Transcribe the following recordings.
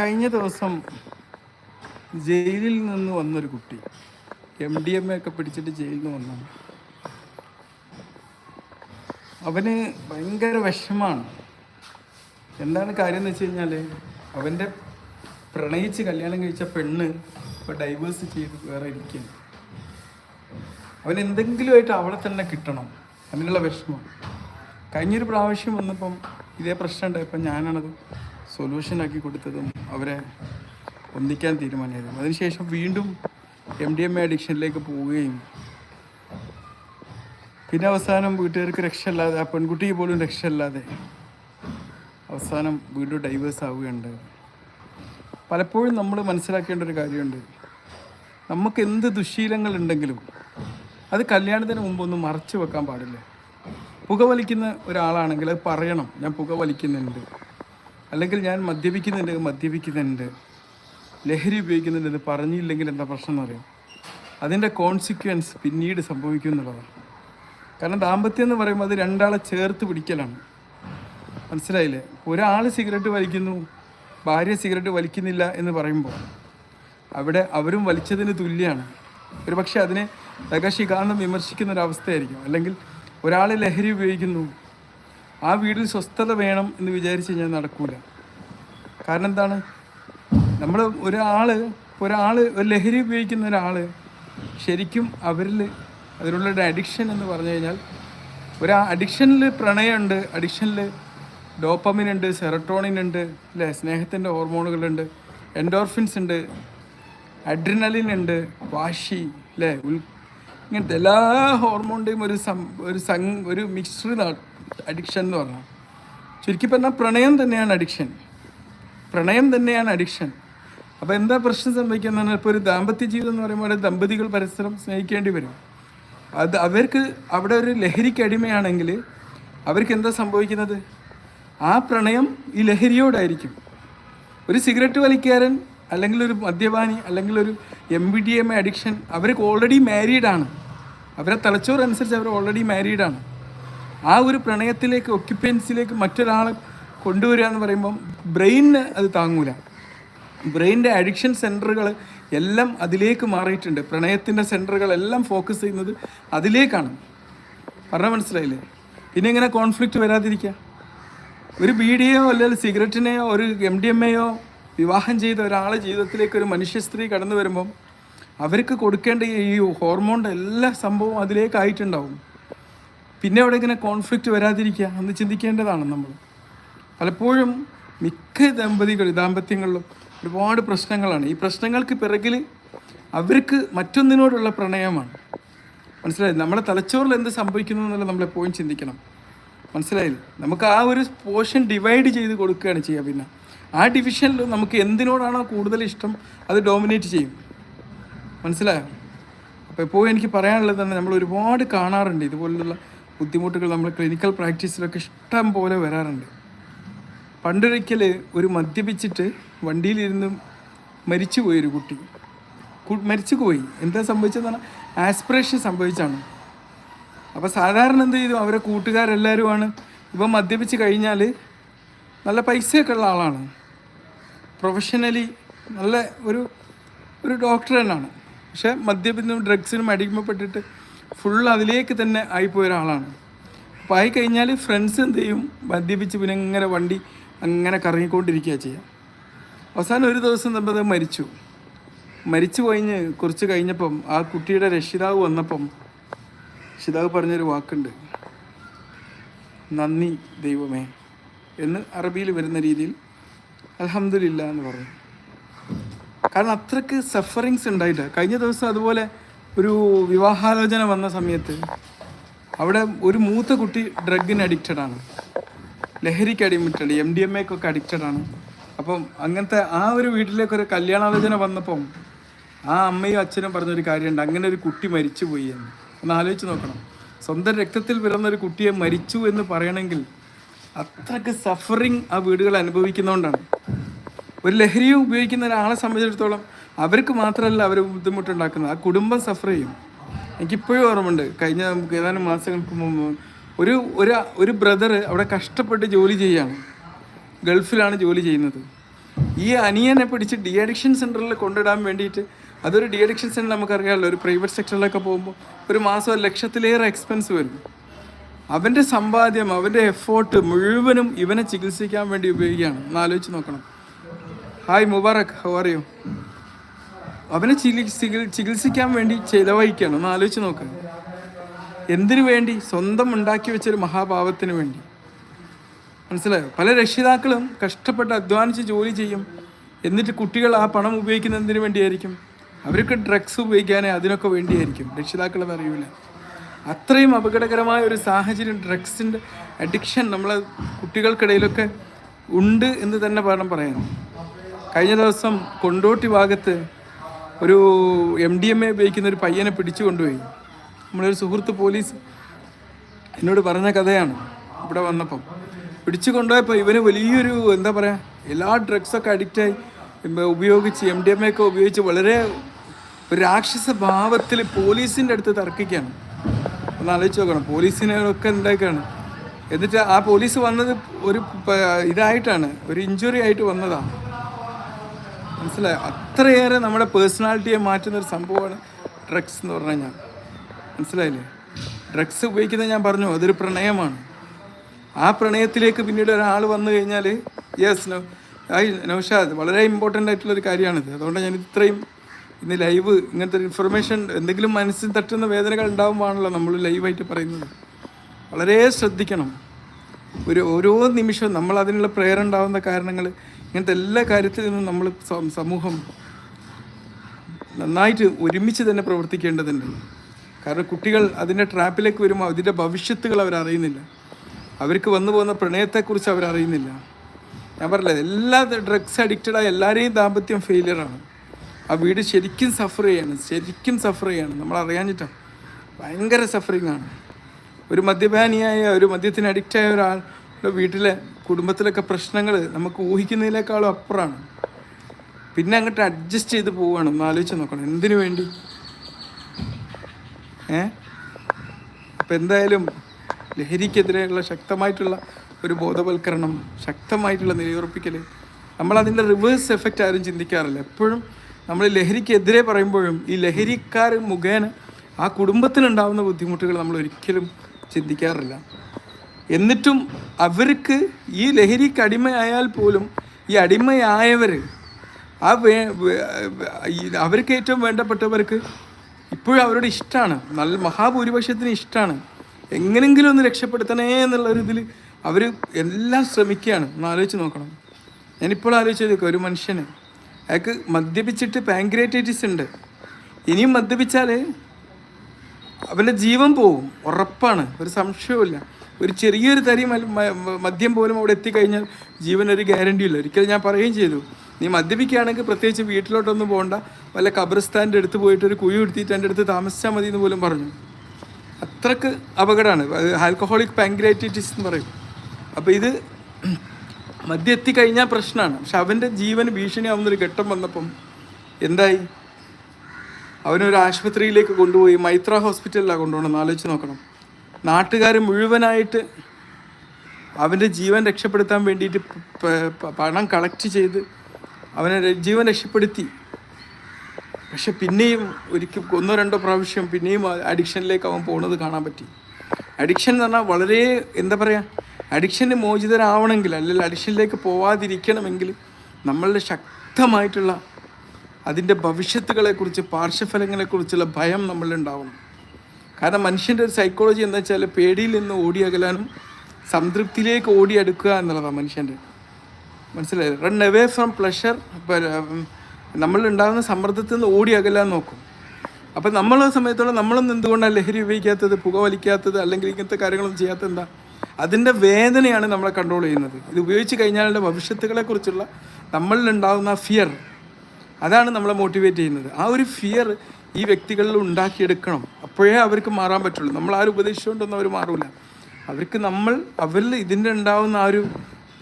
കഴിഞ്ഞ ദിവസം ജയിലിൽ നിന്ന് വന്നൊരു കുട്ടി. എം ഡി എം എ ഒക്കെ പിടിച്ചിട്ട് ജയിലിൽ നിന്ന് വന്നാണ് അവന് ഭയങ്കര വിഷമാണ്. എന്താണ് കാര്യം എന്ന് വെച്ച് കഴിഞ്ഞാൽ അവന്റെ പ്രണയിച്ച് കല്യാണം കഴിച്ച പെണ്ണ് ഇപ്പോൾ ഡൈവേഴ്സ് ചെയ്ത് വേറെ ഇരിക്കുകയാണ്. അവൻ എന്തെങ്കിലുമായിട്ട് അവളെ തന്നെ കിട്ടണം. അതിനുള്ള വിഷമം. കഴിഞ്ഞൊരു പ്രാവശ്യം വന്നപ്പം ഇതേ പ്രശ്നം ഉണ്ടായപ്പോൾ ഞാനാണത് സൊല്യൂഷനാക്കി കൊടുത്തതും അവരെ ഒന്നിക്കാൻ തീരുമാനിച്ചതും അതിനുശേഷം വീണ്ടും എം ഡി എം എ അഡിക്ഷനിലേക്ക് പോവുകയും പിന്നെ അവസാനം വീട്ടുകാർക്ക് രക്ഷയില്ലാതെ ആ പെൺകുട്ടിക്ക് പോലും രക്ഷയില്ലാതെ അവസാനം വീണ്ടും ഡൈവേഴ്സ് ആവുകയുണ്ട്. പലപ്പോഴും നമ്മൾ മനസ്സിലാക്കേണ്ട ഒരു കാര്യമുണ്ട്. നമുക്ക് എന്ത് ദുശീലങ്ങൾ ഉണ്ടെങ്കിലും അത് കല്യാണത്തിന് മുമ്പൊന്നും മറച്ചു വെക്കാൻ പാടില്ല. പുകവലിക്കുന്ന ഒരാളാണെങ്കിൽ അത് പറയണം. ഞാൻ പുക വലിക്കുന്നുണ്ട് അല്ലെങ്കിൽ ഞാൻ മദ്യപിക്കുന്നുണ്ട് മദ്യപിക്കുന്നുണ്ട്. ലഹരി ഉപയോഗിക്കുന്നുണ്ട് എന്ന് പറഞ്ഞില്ലെങ്കിൽ എന്താ പ്രശ്നം എന്ന് പറയാം അതിന്റെ കോൺസിക്വൻസ് പിന്നീട് സംഭവിക്കും എന്നുള്ളതാണ്. കാരണം ദാമ്പത്യം എന്ന് പറയുമ്പോൾ അത് രണ്ടാളെ ചേർത്ത് പിടിക്കലാണ്. മനസ്സിലായില്ലേ? ഒരാൾ സിഗരറ്റ് വലിക്കുന്നു ഭാര്യ സിഗരറ്റ് വലിക്കുന്നില്ല എന്ന് പറയുമ്പോൾ അവിടെ അവരും വലിച്ചതിന് തുല്യമാണ് ഒരു പക്ഷേ അതിനെ തകശികാന്തം വിമർശിക്കുന്ന ഒരു അവസ്ഥയായിരിക്കും. അല്ലെങ്കിൽ ഒരാൾ ലഹരി ഉപയോഗിക്കുന്നു ആ വീട്ടിൽ സ്വസ്ഥത വേണം എന്ന് വിചാരിച്ച് കഴിഞ്ഞാൽ നടക്കൂല. കാരണം എന്താണ്? നമ്മൾ ഒരാൾ ഒരാൾ ഒരു ലഹരി ഉപയോഗിക്കുന്ന ഒരാൾ ശരിക്കും അവരിൽ അതിനുള്ള ഒരു അഡിക്ഷൻ എന്ന് പറഞ്ഞു കഴിഞ്ഞാൽ ഒരു അഡിക്ഷനിൽ പ്രണയമുണ്ട് അഡിക്ഷനിൽ ഡോപ്പമിൻ ഉണ്ട് സെറട്ടോണിൻ ഉണ്ട് അല്ലേ? സ്നേഹത്തിന്റെ ഹോർമോണുകളുണ്ട് എൻഡോർഫിൻസ് ഉണ്ട് അഡ്രിനലിൻ ഉണ്ട് വാശി അല്ലേ? ഉൽ ഇങ്ങനത്തെ എല്ലാ ഹോർമോണിന്റെയും ഒരു സം ഒരു സം ഒരു മിക്സ്ഡ് അഡിക്ഷൻ എന്ന് പറഞ്ഞാൽ ചുരുക്കി പറഞ്ഞാൽ പ്രണയം തന്നെയാണ് അഡിക്ഷൻ പ്രണയം തന്നെയാണ് അഡിക്ഷൻ അപ്പോൾ എന്താ പ്രശ്നം സംഭവിക്കുന്നത് പറഞ്ഞാൽ ഇപ്പോൾ ഒരു ദാമ്പത്യ ജീവിതം എന്ന് പറയുമ്പോൾ ദമ്പതികൾ പരസ്പരം സ്നേഹിക്കേണ്ടി വരും. അത് അവർക്ക് അവിടെ ഒരു ലഹരിക്ക് അടിമയാണെങ്കിൽ അവർക്ക് എന്താ സംഭവിക്കുന്നത്? ആ പ്രണയം ഈ ലഹരിയോടായിരിക്കും. ഒരു സിഗരറ്റ് വലിക്കാരൻ അല്ലെങ്കിൽ ഒരു മദ്യപാനി അല്ലെങ്കിൽ ഒരു M B D M A addiction അവർക്ക് ഓൾറെഡി മാരീഡാണ് അവരെ തലച്ചോറ് അനുസരിച്ച് അവർ ഓൾറെഡി മാരീഡാണ് ആ ഒരു പ്രണയത്തിലേക്ക് ഒക്യുപ്പൻസിലേക്ക് മറ്റൊരാളെ കൊണ്ടുവരിക എന്ന് പറയുമ്പം ബ്രെയിനിന് അത് താങ്ങൂല. ബ്രെയിനിന്റെ അഡിക്ഷൻ സെന്ററുകൾ എല്ലാം അതിലേക്ക് മാറിയിട്ടുണ്ട്. പ്രണയത്തിന്റെ സെന്ററുകളെല്ലാം ഫോക്കസ് ചെയ്യുന്നത് അതിലേക്കാണ്. പറഞ്ഞാൽ മനസ്സിലായില്ലേ? പിന്നെ ഇങ്ങനെ കോൺഫ്ലിക്റ്റ് വരാതിരിക്കുക. ഒരു ബീഡിയോ അല്ലെങ്കിൽ സിഗരറ്റിനെയോ ഒരു എം ഡി എം എയോ വിവാഹം ചെയ്ത ഒരാളെ ജീവിതത്തിലേക്ക് ഒരു മനുഷ്യ സ്ത്രീ കടന്നു വരുമ്പം അവർക്ക് കൊടുക്കേണ്ട ഈ ഹോർമോണിന്റെ എല്ലാ സംഭവവും അതിലേക്കായിട്ടുണ്ടാവും. പിന്നെ അവിടെ ഇങ്ങനെ കോൺഫ്ലിക്റ്റ് വരാതിരിക്കുക എന്ന് ചിന്തിക്കേണ്ടതാണ് നമ്മൾ. പലപ്പോഴും മിക്ക ദമ്പതികൾ ദാമ്പത്യങ്ങളിലും ഒരുപാട് പ്രശ്നങ്ങളാണ്. ഈ പ്രശ്നങ്ങൾക്ക് പിറകിൽ അവർക്ക് മറ്റൊന്നിനോടുള്ള പ്രണയമാണ്. മനസ്സിലായി? നമ്മളെ തലച്ചോറിൽ എന്ത് സംഭവിക്കുന്നു എന്നുള്ളത് നമ്മൾ എപ്പോഴും ചിന്തിക്കണം. മനസ്സിലായില്ലേ? നമുക്ക് ആ ഒരു പോർഷൻ ഡിവൈഡ് ചെയ്ത് കൊടുക്കുകയാണ് ചെയ്യുക പിന്നെ. ആ ഡിവിഷനിൽ നമുക്ക് എന്തിനോടാണോ കൂടുതൽ ഇഷ്ടം അത് ഡോമിനേറ്റ് ചെയ്യും. മനസ്സിലായോ? അപ്പോൾ എപ്പോഴും എനിക്ക് പറയാനുള്ളത് തന്നെ നമ്മൾ ഒരുപാട് കാണാറുണ്ട്. ഇതുപോലുള്ള ബുദ്ധിമുട്ടുകൾ നമ്മൾ ക്ലിനിക്കൽ പ്രാക്ടീസിലൊക്കെ ഇഷ്ടം പോലെ വരാറുണ്ട്. പണ്ടൊരിക്കൽ ഒരു മദ്യപിച്ചിട്ട് വണ്ടിയിലിരുന്ന് മരിച്ചുപോയി ഒരു കുട്ടി. മരിച്ചു പോയി. എന്താ സംഭവിച്ചതെന്ന് പറഞ്ഞാൽ ആസ്പിറേഷൻ സംഭവിച്ചാണ്. അപ്പോൾ സാധാരണ എന്ത് ചെയ്തു? അവരെ കൂട്ടുകാരെല്ലാവരുമാണ് ഇവ മദ്യപിച്ച് കഴിഞ്ഞാൽ നല്ല പൈസയൊക്കെ ഉള്ള ആളാണ്. പ്രൊഫഷണലി നല്ല ഒരു ഒരു ഡോക്ടർ തന്നെയാണ്. പക്ഷേ മദ്യപിനും ഡ്രഗ്സിനും അടിമപ്പെട്ടിട്ട് ഫുൾ അതിലേക്ക് തന്നെ ആയിപ്പോയ ഒരാളാണ്. അപ്പോൾ ആയി കഴിഞ്ഞാൽ ഫ്രണ്ട്സ് എന്ത് ചെയ്യും? മദ്യപിച്ച് പിന്നെ ഇങ്ങനെ വണ്ടി അങ്ങനെ കറങ്ങിക്കൊണ്ടിരിക്കുക ചെയ്യാം. അവസാനം ഒരു ദിവസം നമ്മൾ മരിച്ചു. മരിച്ചു കഴിഞ്ഞ് കുറച്ച് കഴിഞ്ഞപ്പം ആ കുട്ടിയുടെ രക്ഷിതാവ് വന്നപ്പം രക്ഷിതാവ് പറഞ്ഞൊരു വാക്കുണ്ട്. നന്ദി ദൈവമേ എന്ന് അറബിയിൽ വരുന്ന രീതിയിൽ അലഹമില്ല എന്ന് പറഞ്ഞു കാരണം അത്രയ്ക്ക് സഫറിങ്സ് ഉണ്ടായിട്ട്. കഴിഞ്ഞ ദിവസം അതുപോലെ ഒരു വിവാഹാലോചന വന്ന സമയത്ത് അവിടെ ഒരു മൂത്ത കുട്ടി ഡ്രഗിന് അഡിക്റ്റഡ് ആണ്. ലഹരിക്ക് അടിമിറ്റഡ് എം ഡി എം എക്കൊക്കെ അഡിക്റ്റഡ് ആണ്. അപ്പം അങ്ങനത്തെ ആ ഒരു വീട്ടിലേക്ക് ഒരു കല്യാണാലോചന വന്നപ്പം ആ അമ്മയും അച്ഛനും പറഞ്ഞൊരു കാര്യമുണ്ട്. അങ്ങനെ ഒരു കുട്ടി മരിച്ചു പോയി എന്ന്. ഒന്ന് ആലോചിച്ച് നോക്കണം. സ്വന്തം രക്തത്തിൽ പിറന്നൊരു കുട്ടിയെ മരിച്ചു എന്ന് പറയണമെങ്കിൽ അത്രയ്ക്ക് സഫറിങ് ആ വീടുകൾ അനുഭവിക്കുന്നതുകൊണ്ടാണ് ഒരു ലഹരി ഉപയോഗിക്കുന്ന ഒരാളെ സംബന്ധിച്ചിടത്തോളം അവർക്ക് മാത്രമല്ല അവർ ബുദ്ധിമുട്ടുണ്ടാക്കുന്നത്. ആ കുടുംബം സഫർ ചെയ്യും. എനിക്കിപ്പോഴും ഓർമ്മയുണ്ട്. കഴിഞ്ഞ ഏതാനും മാസങ്ങൾക്ക് മുമ്പ് ഒരു ഒരു ഒരു ബ്രദർ അവിടെ കഷ്ടപ്പെട്ട് ജോലി ചെയ്യാണ്. ഗൾഫിലാണ് ജോലി ചെയ്യുന്നത്. ഈ അനിയനെ പിടിച്ച് ഡി അഡിക്ഷൻ സെന്ററിൽ കൊണ്ടിടാൻ വേണ്ടിയിട്ട് അതൊരു ഡി അഡിക്ഷൻ സെന്റർ നമുക്കറിയാമല്ലോ ഒരു പ്രൈവറ്റ് സെക്ടറിലൊക്കെ പോകുമ്പോൾ ഒരു മാസം ഒരു ലക്ഷത്തിലേറെ എക്സ്പെൻസ് വരും. അവന്റെ സമ്പാദ്യം അവന്റെ എഫേർട്ട് മുഴുവനും ഇവനെ ചികിത്സിക്കാൻ വേണ്ടി ഉപയോഗിക്കുകയാണ്. ഒന്ന് ആലോചിച്ച് നോക്കണം. Hi Mubarak how are you അവനെ ചികിത്സ ചികിത്സിക്കാൻ വേണ്ടി ചിലവഴിക്കുകയാണ് ഒന്ന് ആലോചിച്ച് നോക്ക്. എന്തിനു വേണ്ടി? സ്വന്തം ഉണ്ടാക്കി വെച്ചൊരു മഹാഭാവത്തിന് വേണ്ടി. മനസ്സിലായോ? പല രക്ഷിതാക്കളും കഷ്ടപ്പെട്ട് അധ്വാനിച്ച് ജോലി ചെയ്യും. എന്നിട്ട് കുട്ടികൾ ആ പണം ഉപയോഗിക്കുന്നതിന് വേണ്ടിയായിരിക്കും? അവർക്ക് ഡ്രഗ്സ് ഉപയോഗിക്കാനേ അതിനൊക്കെ വേണ്ടിയായിരിക്കും. രക്ഷിതാക്കൾ അറിയില്ല അത്രയും അപകടകരമായ ഒരു സാഹചര്യം ഡ്രഗ്സിന്റെ അഡിക്ഷൻ നമ്മളെ കുട്ടികൾക്കിടയിലൊക്കെ ഉണ്ട് എന്ന് തന്നെ വേണം പറയാൻ. കഴിഞ്ഞ ദിവസം കൊണ്ടോട്ടി ഭാഗത്ത് ഒരു എം ഡി എം എ ഉപയോഗിക്കുന്ന ഒരു പയ്യനെ പിടിച്ചു കൊണ്ടുപോയി. നമ്മളൊരു സുഹൃത്ത് പോലീസ് എന്നോട് പറഞ്ഞ കഥയാണ് ഇവിടെ വന്നപ്പം. പിടിച്ചു കൊണ്ടുപോയപ്പോൾ ഇവന് വലിയൊരു എന്താ പറയുക എല്ലാ ഡ്രഗ്സൊക്കെ അഡിക്റ്റായി ഉപയോഗിച്ച് എം ഡി എം എ ഒക്കെ ഉപയോഗിച്ച് വളരെ ഒരു രാക്ഷസ ഭാവത്തിൽ പോലീസിന്റെ അടുത്ത് തർക്കിക്കുകയാണ്. ഒന്ന് ആലോചിച്ച് നോക്കണം പോലീസിനൊക്കെ എന്താക്കാണ് എന്നിട്ട് ആ പോലീസ് വന്നത് ഒരു ഇതായിട്ടാണ് ഒരു ഇഞ്ചുറി ആയിട്ട് വന്നതാണ്. മനസ്സിലായോ? അത്രയേറെ നമ്മുടെ പേഴ്സണാലിറ്റിയെ മാറ്റുന്ന ഒരു സംഭവമാണ് ഡ്രഗ്സ് എന്ന് പറഞ്ഞു കഴിഞ്ഞാൽ മനസ്സിലായില്ലേ? ഡ്രഗ്സ് ഉപയോഗിക്കുന്നത് ഞാൻ പറഞ്ഞു അതൊരു പ്രണയമാണ്. ആ പ്രണയത്തിലേക്ക് പിന്നീട് ഒരാൾ വന്നു കഴിഞ്ഞാൽ യെസ് നോ ഐ നൗഷാദ് വളരെ ഇമ്പോർട്ടന്റ് ആയിട്ടുള്ളൊരു കാര്യമാണിത്. അതുകൊണ്ട് ഞാൻ ഇത്രയും ഇന്ന് ലൈവ് ഇങ്ങനത്തെ ഒരു ഇൻഫർമേഷൻ എന്തെങ്കിലും മനസ്സിൽ തട്ടുന്ന വേദനകൾ ഉണ്ടാകുമ്പോഴാണല്ലോ നമ്മൾ ലൈവായിട്ട് പറയുന്നത്. വളരെ ശ്രദ്ധിക്കണം. ഒരു ഓരോ നിമിഷവും നമ്മൾ അതിനുള്ള പ്രേരണ ഉണ്ടാകുന്ന കാരണങ്ങൾ ഇങ്ങനത്തെ എല്ലാ കാര്യത്തിൽ നിന്നും നമ്മൾ സമൂഹം നന്നായിട്ട് ഒരുമിച്ച് തന്നെ പ്രവർത്തിക്കേണ്ടതുണ്ട്. കാരണം കുട്ടികൾ അതിന്റെ ട്രാപ്പിലേക്ക് വരുമ്പോൾ അതിന്റെ ഭവിഷ്യത്തുകൾ അവരറിയുന്നില്ല അവർക്ക് വന്നു പോകുന്ന പ്രണയത്തെക്കുറിച്ച് അവരറിയുന്നില്ല ഞാൻ പറഞ്ഞില്ല എല്ലാ ഡ്രഗ്സ് അഡിക്റ്റഡായ എല്ലാവരെയും ദാമ്പത്യം ഫെയിലിയറാണ് ആ വീട് ശരിക്കും സഫർ ചെയ്യാണ് ശരിക്കും സഫർ ചെയ്യാണ്. നമ്മൾ അറിയാഞ്ഞിട്ടാണ് ഭയങ്കര സഫറിങ് ആണ്. ഒരു മദ്യപാനിയായ ഒരു മദ്യത്തിന് അഡിക്റ്റായ ഒരാളുടെ വീട്ടിലെ കുടുംബത്തിലൊക്കെ പ്രശ്നങ്ങൾ നമുക്ക് ഊഹിക്കുന്നതിനേക്കാളും അപ്പുറമാണ് പിന്നെ അങ്ങോട്ട് അഡ്ജസ്റ്റ് ചെയ്ത് പോവുകയാണ് ഒന്ന് ആലോചിച്ച് നോക്കണം. എന്തിനു വേണ്ടി? ഏ? അപ്പം എന്തായാലും ലഹരിക്കെതിരെയുള്ള ശക്തമായിട്ടുള്ള ഒരു ബോധവൽക്കരണം ശക്തമായിട്ടുള്ള നിലയുറപ്പിക്കൽ നമ്മളതിന്റെ റിവേഴ്സ് എഫക്റ്റ് ആരും ചിന്തിക്കാറില്ല. എപ്പോഴും നമ്മൾ ലഹരിക്കെതിരെ പറയുമ്പോഴും ഈ ലഹരിക്കാർ മുഖേന ആ കുടുംബത്തിനുണ്ടാകുന്ന ബുദ്ധിമുട്ടുകൾ നമ്മൾ ഒരിക്കലും ചിന്തിക്കാറില്ല. എന്നിട്ടും അവർക്ക് ഈ ലഹരിക്ക് അടിമയായാൽ പോലും ഈ അടിമയായവർ ആ വേ അവർക്ക് ഏറ്റവും വേണ്ടപ്പെട്ടവർക്ക് ഇപ്പോഴും അവരുടെ ഇഷ്ടമാണ് നല്ല മഹാഭൂരിപക്ഷത്തിന് ഇഷ്ടമാണ് എങ്ങനെങ്കിലും ഒന്ന് രക്ഷപ്പെടുത്തണേ എന്നുള്ള ഒരു ഇതിൽ അവർ എല്ലാം ശ്രമിക്കുകയാണ്. ഒന്ന് ആലോചിച്ച് നോക്കണം. ഞാനിപ്പോൾ ആലോചിച്ച് നോക്കുക ഒരു മനുഷ്യന്. അയാൾക്ക് മദ്യപിച്ചിട്ട് പാങ്ക്രേറ്റൈറ്റിസ് ഉണ്ട്. ഇനിയും മദ്യപിച്ചാൽ അവന്റെ ജീവൻ പോവും. ഉറപ്പാണ്. ഒരു സംശയവുമില്ല. ഒരു ചെറിയൊരു തരി മദ്യം പോലും അവിടെ എത്തിക്കഴിഞ്ഞാൽ ജീവൻ ഒരു ഗ്യാരണ്ടി ഇല്ല. ഒരിക്കലും ഞാൻ പറയുകയും ചെയ്തു. നീ മദ്യപിക്കുകയാണെങ്കിൽ പ്രത്യേകിച്ച് വീട്ടിലോട്ടൊന്നും പോകണ്ട വല്ല ഖബർസ്ഥാന്റെ അടുത്ത് പോയിട്ട് ഒരു കുഴി എടുത്തിട്ട് എന്റെ അടുത്ത് താമസിച്ചാൽ മതി എന്ന് പോലും പറഞ്ഞു. അത്രയ്ക്ക് അപകടമാണ്. ആൽക്കഹോളിക് പാങ്ക്രൈറ്റിറ്റിസ് എന്ന് പറയും. അപ്പോൾ ഇത് മദ്യം എത്തിക്കഴിഞ്ഞാൽ പ്രശ്നമാണ്. പക്ഷെ അവന്റെ ജീവന് ഭീഷണിയാവുന്നൊരു ഘട്ടം വന്നപ്പം എന്തായി? അവനൊരു ആശുപത്രിയിലേക്ക് കൊണ്ടുപോയി. മൈത്ര ഹോസ്പിറ്റലിലാണ് കൊണ്ടുപോകണം ആലോചിച്ച് നോക്കണം. നാട്ടുകാർ മുഴുവനായിട്ട് അവന്റെ ജീവൻ രക്ഷപ്പെടുത്താൻ വേണ്ടിയിട്ട് പണം കളക്ട് ചെയ്ത് അവനെ ജീവൻ രക്ഷപ്പെടുത്തി. പക്ഷെ പിന്നെയും ഒരിക്കൽ ഒന്നോ രണ്ടോ പ്രാവശ്യം പിന്നെയും അഡിക്ഷനിലേക്ക് അവൻ പോകുന്നത് കാണാൻ പറ്റി. അഡിക്ഷൻ എന്ന് പറഞ്ഞാൽ വളരെ എന്താ പറയുക അഡിക്ഷന് മോചിതരാവണമെങ്കിൽ അല്ലെങ്കിൽ അഡിക്ഷനിലേക്ക് പോവാതിരിക്കണമെങ്കിൽ നമ്മളുടെ ശക്തമായിട്ടുള്ള അതിന്റെ ഭവിഷ്യത്തുകളെക്കുറിച്ച് പാർശ്വഫലങ്ങളെക്കുറിച്ചുള്ള ഭയം നമ്മളിലുണ്ടാവണം കാരണം മനുഷ്യന്റെ ഒരു സൈക്കോളജി എന്താ വെച്ചാൽ പേടിയിൽ നിന്ന് ഓടി അകലാനും സംതൃപ്തിയിലേക്ക് ഓടിയെടുക്കുക എന്നുള്ളതാണ് മനുഷ്യന്റെ. മനസ്സിലായി? റൺ അവേ ഫ്രം പ്ലഷർ നമ്മളുണ്ടാകുന്ന സമ്മർദ്ദത്തിൽ നിന്ന് ഓടി അകലാൻ നോക്കും. അപ്പം നമ്മൾ സമയത്തോളം നമ്മളൊന്നും എന്തുകൊണ്ടാണ് ലഹരി ഉപയോഗിക്കാത്തത് പുകവലിക്കാത്തത് അല്ലെങ്കിൽ ഇങ്ങനത്തെ കാര്യങ്ങളൊന്നും ചെയ്യാത്തത് എന്താ? അതിന്റെ വേദനയാണ് നമ്മളെ കൺട്രോൾ ചെയ്യുന്നത്. ഇത് ഉപയോഗിച്ച് കഴിഞ്ഞാലുള്ള ഭവിഷ്യത്തുകളെക്കുറിച്ചുള്ള നമ്മളിലുണ്ടാകുന്ന ഫിയർ അതാണ് നമ്മളെ മോട്ടിവേറ്റ് ചെയ്യുന്നത്. ആ ഒരു ഫിയർ ഈ വ്യക്തികളിൽ ഉണ്ടാക്കിയെടുക്കണം. അപ്പോഴേ അവർക്ക് മാറാൻ പറ്റുള്ളൂ. നമ്മൾ ആരും ഉപദേശിച്ചുകൊണ്ടൊന്നും അവർ മാറില്ല അവർക്ക് നമ്മൾ അവരിൽ ഇതിന്റെ ഉണ്ടാവുന്ന ആ ഒരു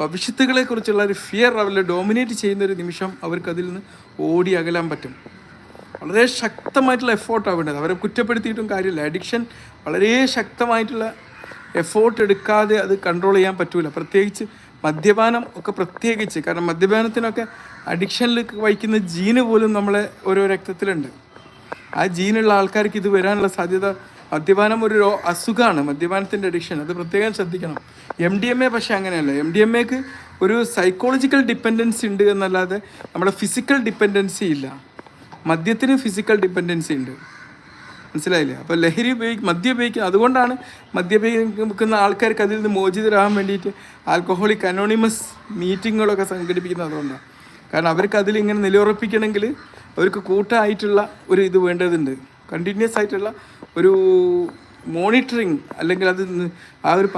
ഭവിഷ്യത്തുകളെക്കുറിച്ചുള്ള ഒരു ഫിയർ അവരിൽ ഡോമിനേറ്റ് ചെയ്യുന്ന ഒരു നിമിഷം അവർക്ക് അതിൽ നിന്ന് ഓടി അകലാൻ പറ്റും. വളരെ ശക്തമായിട്ടുള്ള എഫോർട്ടാണ് വേണ്ടത്. അവരെ കുറ്റപ്പെടുത്തിയിട്ടും കാര്യമില്ല. അഡിക്ഷൻ വളരെ ശക്തമായിട്ടുള്ള എഫോർട്ട് എടുക്കാതെ അത് കൺട്രോൾ ചെയ്യാൻ പറ്റൂല. പ്രത്യേകിച്ച് മദ്യപാനം ഒക്കെ പ്രത്യേകിച്ച്. കാരണം മദ്യപാനത്തിനൊക്കെ അഡിക്ഷനിൽ വഹിക്കുന്ന ജീന് പോലും നമ്മളെ ഓരോ രക്തത്തിലുണ്ട്. ആ ജീനുള്ള ആൾക്കാർക്ക് ഇത് വരാനുള്ള സാധ്യത മദ്യപാനം ഒരു അസുഖമാണ് മദ്യപാനത്തിന്റെ അഡിക്ഷൻ അത് പ്രത്യേകം ശ്രദ്ധിക്കണം. എം ഡി എം എ പക്ഷേ അങ്ങനെയല്ല. എം ഡി എം എക്ക് ഒരു സൈക്കോളജിക്കൽ ഡിപ്പെൻഡൻസി ഉണ്ട് എന്നല്ലാതെ നമ്മുടെ ഫിസിക്കൽ ഡിപ്പെൻഡൻസി ഇല്ല. മദ്യത്തിന് ഫിസിക്കൽ ഡിപ്പെൻഡൻസി ഉണ്ട്. മനസ്സിലായില്ലേ? അപ്പോൾ ലഹരി ഉപയോഗിക്കും മദ്യം ഉപയോഗിക്കുന്നത് അതുകൊണ്ടാണ് മദ്യപിക്കുന്ന ആൾക്കാർക്ക് അതിൽ നിന്ന് മോചിതരാകാൻ വേണ്ടിയിട്ട് ആൽക്കഹോളിക് അനോണിമസ് മീറ്റിങ്ങുകളൊക്കെ സംഘടിപ്പിക്കുന്നത് അതുകൊണ്ടാണ്. കാരണം അവർക്ക് അതിൽ ഇങ്ങനെ നിലയുറപ്പിക്കണമെങ്കിൽ അവർക്ക് കൂട്ടമായിട്ടുള്ള ഒരു ഇത് വേണ്ടതുണ്ട്. കണ്ടിന്യൂസ് ആയിട്ടുള്ള ഒരു മോണിറ്ററിങ് അല്ലെങ്കിൽ അത് ആ ഒരു